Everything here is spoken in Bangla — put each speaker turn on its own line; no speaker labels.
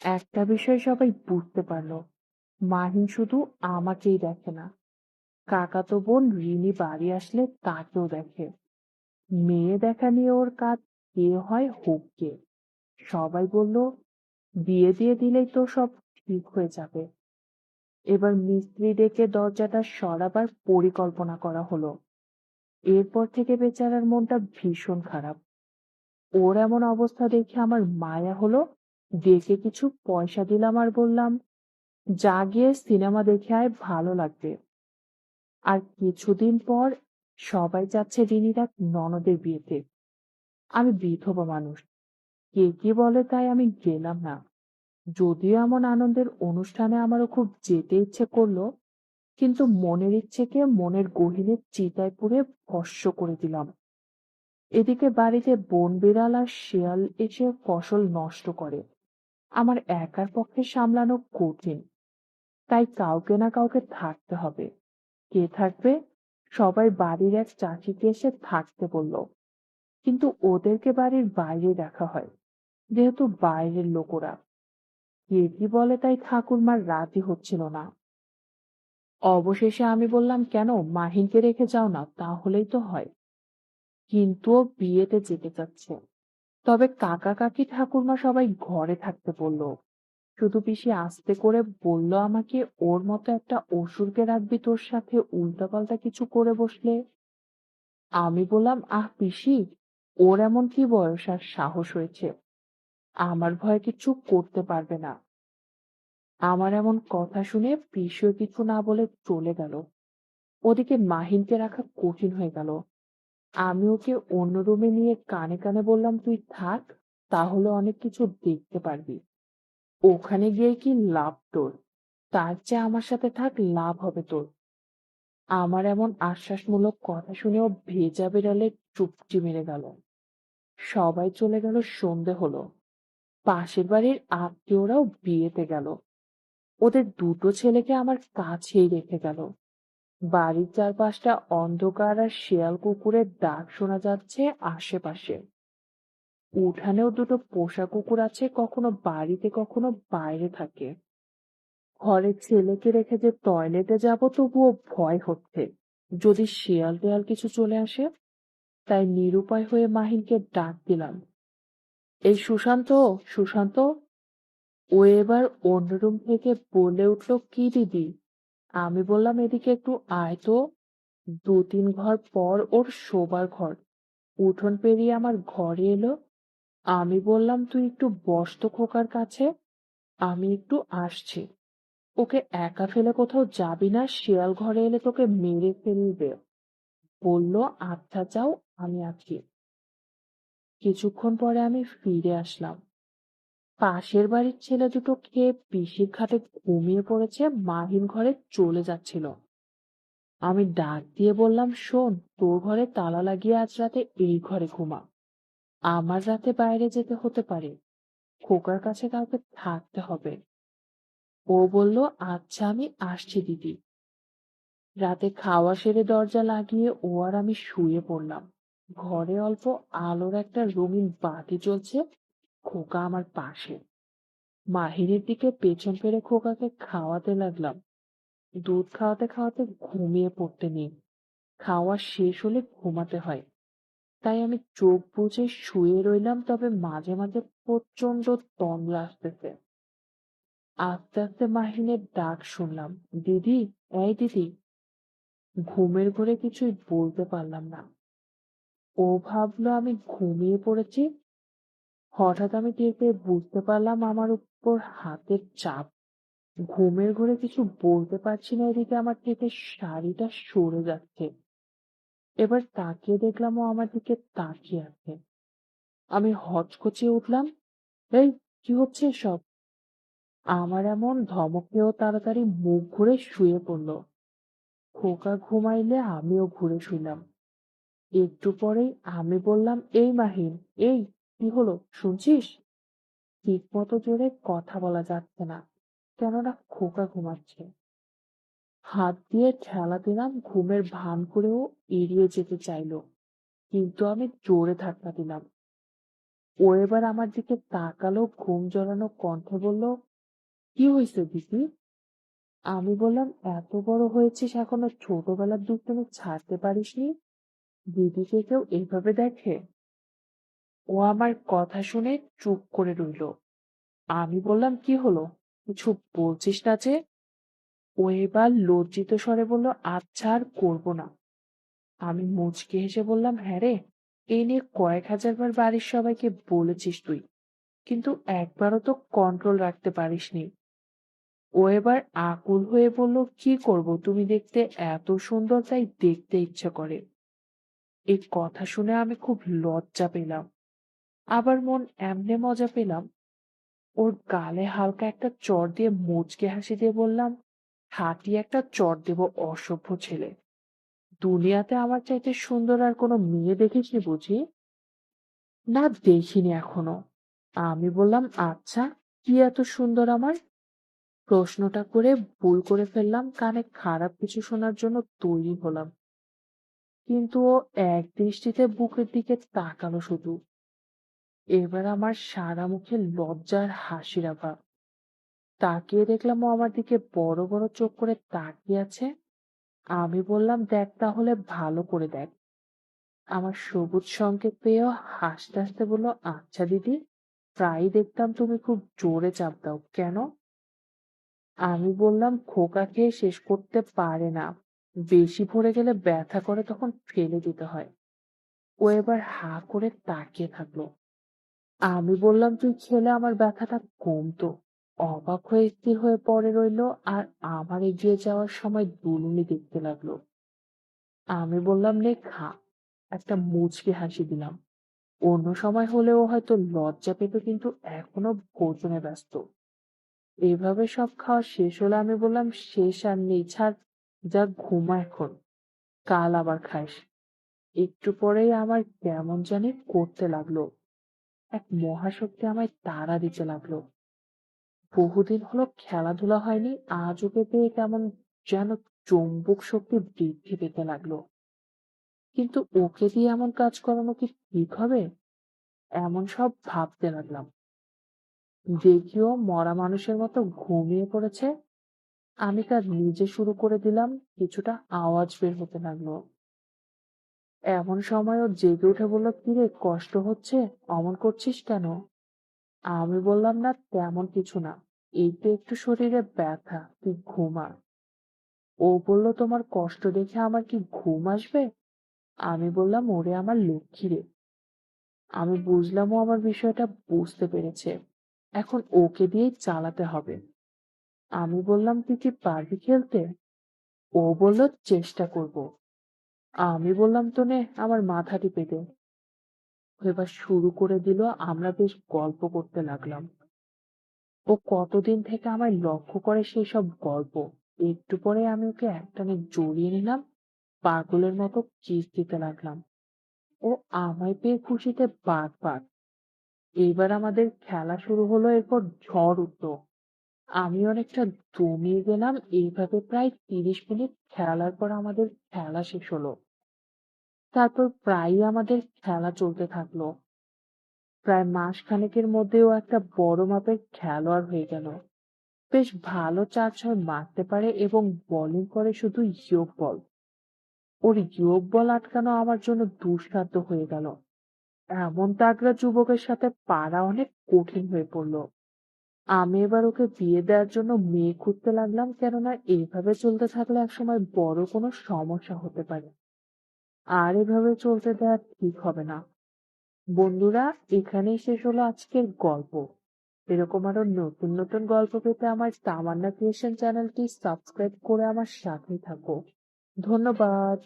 একটা বিষয় সবাই বুঝতে পারল। মাহিন শুধু আমাকেই দেখে না। কাকাতো বোন রিনি বাড়ি আসলে তাকেও দেখে। মেয়ে দেখা নিয়ে ওর কাজ কে হয় হোক কে সবাই বলল, বিয়ে দিয়ে দিলেই তো সব ঠিক হয়ে যাবে। এবার মিস্ত্রি ডেকে দরজাটা সরাবার পরিকল্পনা করা হলো। এরপর থেকে বেচারার মনটা ভীষণ খারাপ। ওর এমন অবস্থা দেখে আমার মায়া হলো ডেকে কিছু পয়সা দিলাম আর বললাম, যা গিয়ে সিনেমা দেখে আয়, ভালো লাগবে। আর কিছুদিন পর সবাই যাচ্ছে রিনির ননদের বিয়েতে। আমি বিধবা মানুষ, কে কি বলে তাই আমি গেলাম না। যদিও এমন আনন্দের অনুষ্ঠানে আমারও খুব যেতে ইচ্ছে করল, কিন্তু মনের ইচ্ছেকে মনের গহীনের চিতায় পুড়ে ভস্য করে দিলাম। এদিকে বাড়িতে বন বিড়াল আর শেয়াল এসে ফসল নষ্ট করে। আমার একার পক্ষে সামলানো কঠিন। তাই কাউকে না কাউকে থাকতে হবে। কে থাকবে? সবাই বাড়ির এক চাচিকে এসে থাকতে বলল। কিন্তু ওদেরকে বাড়ির বাইরে রাখা হয়, যেহেতু বাইরের লোকরা। কে কি বলে তাই ঠাকুরমার রাজি হচ্ছিল না। অবশেষে আমি বললাম, কেন? মাহিনকে রেখে যাও না, তাহলেই তো হয়। কিন্তু ও বিয়েতে যেতে চাচ্ছে। তবে কাকা কাকি ঠাকুরমা সবাই ঘরে থাকতে বলল, শুধু পিসি আস্তে করে বলল আমাকে ওর মতো একটা অসুরকে রাখবি তোর সাথে, উল্টাপাল্টা কিছু করে বসলে? আমি বললাম, আহ পিসি, ওর এমন কি বয়স আর সাহস হয়েছে? আমার ভয় কিছু করতে পারবে না। আমার এমন কথা শুনে পিসিও কিছু না বলে চলে গেল। ওদিকে মাহিনকে রাখা কঠিন হয়ে গেল। আমি ওকে অন্য রুমে নিয়ে কানে কানে বললাম, তুই থাক, তাহলে অনেক কিছু দেখতে পারবি। ওখানে গিয়ে কি লাভ তোর? তার চেয়ে আমার সাথে থাক, লাভ হবে তোর। আমার এমন আশ্বাসমূলক কথা শুনেও ভেজা বিড়ালে চুপটি মেরে গেল। সবাই চলে গেল, সন্ধে হলো। পাশের বাড়ির আত্মীয়রাও বিয়েতে গেল। ওদের দুটো ছেলেকে আমার কাছেই রেখে গেল। বাড়ির চারপাশটা অন্ধকার আর শেয়াল কুকুরের ডাক শোনা যাচ্ছে আশেপাশে। উঠানেও দুটো পোষা কুকুর আছে, কখনো বাড়িতে, কখনো বাইরে থাকে। ঘরে ছেলেকে রেখে যে টয়লেটে যাব, তবুও ভয় হচ্ছে। যদি শিয়াল টেয়াল কিছু চলে আসে? তাই নিরুপায় হয়ে মাহিনকে ডাক দিলাম। এই সুশান্ত সুশান্ত? ও এবার অন্য রুম থেকে বলে উঠল, কি দিদি? আমি বললাম, এদিকে একটু আয় তো। দু তিন ঘর পর ওর শোবার ঘর। উঠোন পেরিয়ে আমার ঘরে এলো। আমি বললাম, তুই একটু বস তো খোকার কাছে। আমি একটু আসছি। ওকে একা ফেলে কোথাও যাবি না, শিয়াল ঘরে এলে তোকে মেরে ফেলবে। বলল আচ্ছা যাও, আমি আছি। কিছুক্ষণ পরে আমি ফিরে আসলাম। পাশের বাড়ির ছেলে দুটো খেয়ে পিসির খাটে ঘুমিয়ে পড়েছে মাহিন ঘরে চলে যাচ্ছিল। আমি ডাক দিয়ে বললাম, শোন, তোর ঘরে তালা লাগিয়ে আজ রাতে এই ঘরে ঘুমা। আমার রাতে বাইরে যেতে হতে পারে। খোকার কাছে কাউকে থাকতে হবে। ও বলল আচ্ছা আমি আসছি, দিদি। রাতে খাওয়া সেরে দরজা লাগিয়ে ও আর আমি শুয়ে পড়লাম। ঘরে অল্প আলোর একটা রঙিন বাতি জ্বলছে খোকা আমার পাশে। মাহিরের দিকে পেছন ফেরে খোকাকে খাওয়াতে লাগলাম। দুধ খাওয়াতে খাওয়াতে ঘুমিয়ে পড়তে নেই। খাওয়া শেষ হলে ঘুমাতে হয়। তাই আমি চোখ বুঝে শুয়ে রইলাম, তবে মাঝে মাঝে প্রচণ্ড তন্দ্রা আসতেছে। আস্তে আস্তে মাহিনের ডাক শুনলাম, দিদি, এই দিদি। ঘুমের ঘরে কিছুই বলতে পারলাম না। ও ভাবলো আমি ঘুমিয়ে পড়েছি। হঠাৎ আমি টের পেয়ে বুঝতে পারলাম আমার উপর হাতের চাপ। ঘুমের ঘরে কিছু বলতে পারছি না, এদিকে আমার থেকে শাড়িটা সরে যাচ্ছে। এবার তাকিয়ে দেখলাম ও আমার দিকে তাকিয়ে আছে। আমি হচকচিয়ে উঠলাম, এই, কি হচ্ছে সব আমার এমন ধমকেও তাড়াতাড়ি মুখ ঘুরে শুয়ে পড়ল। খোকা ঘুমাইলে আমিও ঘুরে শুইলাম। একটু পরেই আমি বললাম, এই মাহিন, এই কি হলো? শুনছিস? ঠিক মতো জোরে কথা বলা যাচ্ছে না, কেননা খোকা ঘুমাচ্ছে। হাত দিয়ে ঠেলা দিলাম, ঘুমের ভান করেও এড়িয়ে যেতে চাইলো, কিন্তু আমি জোরে ধাক্কা দিলাম। ও এবার আমার দিকে তাকালো, ঘুম জড়ানো কণ্ঠে বলল, কি হয়েছে দিদি? আমি বললাম, এত বড় হয়েছিস এখনও, ছোটবেলার দুষ্টুমি ছাড়তে পারিসনি? দিদিকে কেউ এইভাবে দেখে? ও আমার কথা শুনে চুপ করে রইল। আমি বললাম, কি হলো? কিছু বলছিস না যে? ও এবার লজ্জিত স্বরে বলল আচ্ছা আর করব না। আমি মুচকে হেসে বললাম হ্যাঁ রে এই নিয়ে কয়েক হাজার বার বাড়ির সবাইকে বলেছিস তুই, কিন্তু একবারও তো কন্ট্রোল রাখতে পারিসনি। ও এবার আকুল হয়ে বলল, কি করব? তুমি দেখতে এত সুন্দর, তাই দেখতে ইচ্ছা করে। এই কথা শুনে আমি খুব লজ্জা পেলাম। আবার মন এমনে মজা পেলাম। ওর গালে হালকা একটা চর দিয়ে মুচকে হাসি দিয়ে বললাম হাঁটি একটা চর দেব, অসভ্য ছেলে। দুনিয়াতে আমার চাইতে সুন্দর আর কোনো মেয়ে দেখিসনি বুঝি? না, দেখিনি এখনও। আমি বললাম আচ্ছা কি এত সুন্দর আমার? প্রশ্নটা করে ভুল করে ফেললাম, কানে খারাপ কিছু শোনার জন্য তৈরি হলাম। কিন্তু ও এক দৃষ্টিতে বুকের দিকে তাকালো শুধু। এবার আমার সারা মুখে লজ্জার হাসির আভাব। তাকিয়ে দেখলাম ও আমার দিকে বড় বড় চোখ করে তাকিয়ে আছে। আমি বললাম, দেখ তাহলে ভালো করে দেখ। আমার সবুজ সংকেত পেয়েও হাসতে হাসতে বলল আচ্ছা দিদি প্রায় দেখতাম তুমি খুব জোরে চাপ দাও। কেন? আমি বললাম, খোকা খেয়ে শেষ করতে পারে না। বেশি ভরে গেলে ব্যথা করে তখন ফেলে দিতে হয়। ও এবার হা করে তাকিয়ে থাকল। আমি বললাম, তুই খেলে আমার ব্যথাটা কমতো। অবাক হয়ে স্থির হয়ে পড়ে রইল আর আমার এগিয়ে যাওয়ার সময় দুলুনি দেখতে লাগল। আমি বললাম, নে, খা। একটা মুচকি হাসি দিলাম। অন্য সময় হলেও হয়তো লজ্জা পেত কিন্তু এখনও ভোজনে ব্যস্ত। এভাবে সব খাওয়া শেষ হলে আমি বললাম, শেষ আর নেই, ছাড়, যা ঘুমা এখন, কাল আবার খাইস। একটু পরেই আমার কেমন জানি করতে লাগল। এক মহাশক্তি আমায় তাড়া দিতে লাগল। বহুদিন হলো খেলাধুলা হয়নি আজ ওকে পেয়ে কেমন যেন চৌম্বক শক্তি বৃদ্ধি পেতে লাগল। কিন্তু ওকে দিয়ে এমন কাজ করানো কি ঠিক হবে? এমন সব ভাবতে লাগলাম। দেখিও মরা মানুষের মতো ঘুমিয়ে পড়েছে। আমি কাজ নিজে শুরু করে দিলাম, কিছুটা আওয়াজ বের হতে লাগল। এমন সময় ও জেগে উঠে বলল, কিরে, কষ্ট হচ্ছে? অমন করছিস কেন? আমি বললাম, না, তেমন কিছু না। এই তো একটু শরীরে ব্যথা, তুই ঘুমা ও বলল, তোমার কষ্ট দেখে আমার কি ঘুম আসবে? আমি বললাম, ওরে আমার লক্ষ্মী রে। আমি বুঝলাম ও আমার বিষয়টা বুঝতে পেরেছে। এখন ওকে দিয়েই চালাতে হবে। আমি বললাম, তুই কি পারবি খেলতে? ও বলল, চেষ্টা করব। আমি বললাম, তো নে, আমার মাথা টিপে দে। এবার শুরু করে দিল, আমরা বেশ গল্প করতে লাগলাম। ও কতদিন থেকে আমায় লক্ষ্য করে সেই সব গল্প। একটু পরে আমি ওকে একটানে জড়িয়ে নিলাম, পাগলের মতো চিজ দিতে লাগলাম। ও আমায় পেয়ে খুশিতে বাঘ বাঘ এবার আমাদের খেলা শুরু হলো, এরপর ঝড় উঠল। আমি অনেকটা দমিয়ে গেলাম। এইভাবে প্রায় তিরিশ মিনিট খেলার পর আমাদের খেলা শেষ হলো। তারপর প্রায়ই আমাদের খেলা চলতে থাকল। প্রায় মাস খানেকের মধ্যেও একটা বড় মাপের খেলোয়াড় হয়ে গেল। বেশ ভালো চার ছয় মারতে পারে এবং বোলিং করে শুধু ইয়োগ বল। ওর ইয়োগ বল আটকানো আমার জন্য দুঃসাধ্য হয়ে গেল। এমন তাগড়া যুবকের সাথে পারা অনেক কঠিন হয়ে পড়ল। আমি এবার ওকে বিয়ে দেওয়ার জন্য মেয়ে খুঁজতে লাগলাম কেননা এইভাবে চলতে থাকলে একসময় বড় কোনো সমস্যা হতে পারে। আর এভাবে চলতে দেওয়া ঠিক হবে না। বন্ধুরা, এখানেই শেষ হলো আজকের গল্প। এরকম আরও নতুন নতুন গল্প পেতে আমার তামান্না ক্রিয়েশন চ্যানেলটি সাবস্ক্রাইব করে আমার সাথেই থাকো। ধন্যবাদ।